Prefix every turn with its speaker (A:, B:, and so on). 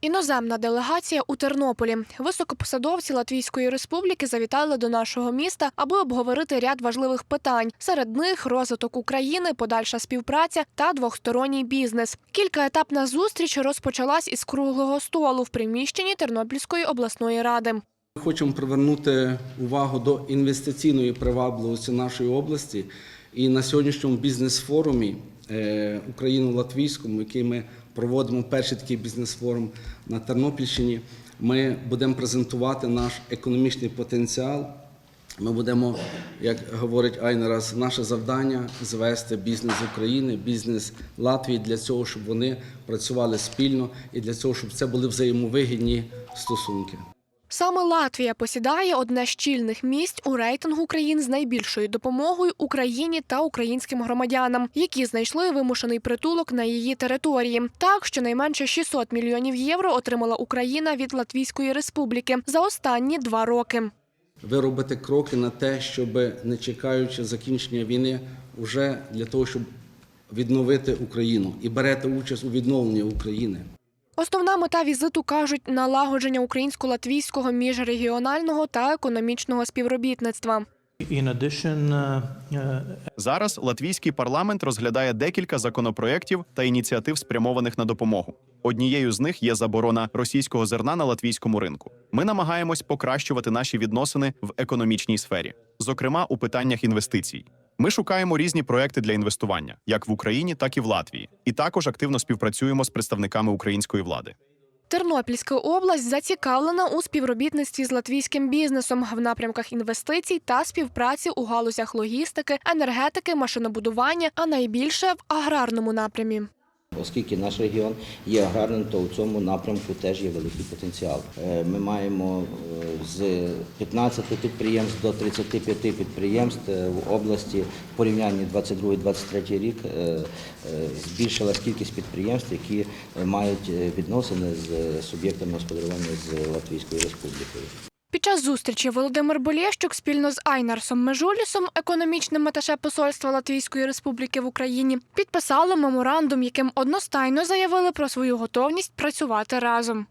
A: Іноземна делегація у Тернополі. Високопосадовці Латвійської республіки завітали до нашого міста, аби обговорити ряд важливих питань. Серед них розвиток України, подальша співпраця та двосторонній бізнес. Кількаетапна зустріч розпочалась із круглого столу в приміщенні Тернопільської обласної ради.
B: Ми Хочемо привернути увагу до інвестиційної привабливості нашої області. І на сьогоднішньому бізнес-форумі е, Україно-Латвійському, який ми проводимо перший такий бізнес-форум на Тернопільщині, ми будемо презентувати наш економічний потенціал. Ми будемо, як говорить Айнерас, наше завдання звести бізнес України, бізнес Латвії для цього, щоб вони працювали спільно і для цього, щоб це були взаємовигідні стосунки.
A: Саме Латвія посідає одне з чільних місць у рейтингу країн з найбільшою допомогою Україні та українським громадянам, які знайшли вимушений притулок на її території. Так, щонайменше 600 мільйонів євро отримала Україна від Латвійської республіки за останні два роки.
B: Ви робите кроки на те, щоб не чекаючи закінчення війни, вже для того, щоб відновити Україну і берете участь у відновленні України.
A: Основна мета візиту кажуть налагодження українсько-латвійського міжрегіонального та економічного співробітництва.
C: Uh, uh,
D: Зараз латвійський парламент розглядає декілька законопроєктів та ініціатив, спрямованих на допомогу. Однією з них є заборона російського зерна на латвійському ринку. Ми намагаємось покращувати наші відносини в економічній сфері, зокрема у питаннях інвестицій. Ми шукаємо різні проекти для інвестування, як в Україні, так і в Латвії, і також активно співпрацюємо з представниками української влади.
A: Тернопільська область зацікавлена у співробітництві з латвійським бізнесом в напрямках інвестицій та співпраці у галузях логістики, енергетики, машинобудування, а найбільше в аграрному напрямі.
E: Оскільки наш регіон є аграрним, то у цьому напрямку теж є великий потенціал. Е, Ми маємо е, з 15 підприємств до 35 підприємств е, в області в порівнянні 22-23 рік збільшилась кількість підприємств, які мають відносини з суб'єктами господарювання з Латвійською Республікою.
A: Під час зустрічі Володимир Болєщук спільно з Айнарсом Межулісом, економічним аташе посольства Латвійської Республіки в Україні, підписали меморандум, яким одностайно заявили про свою готовність працювати разом.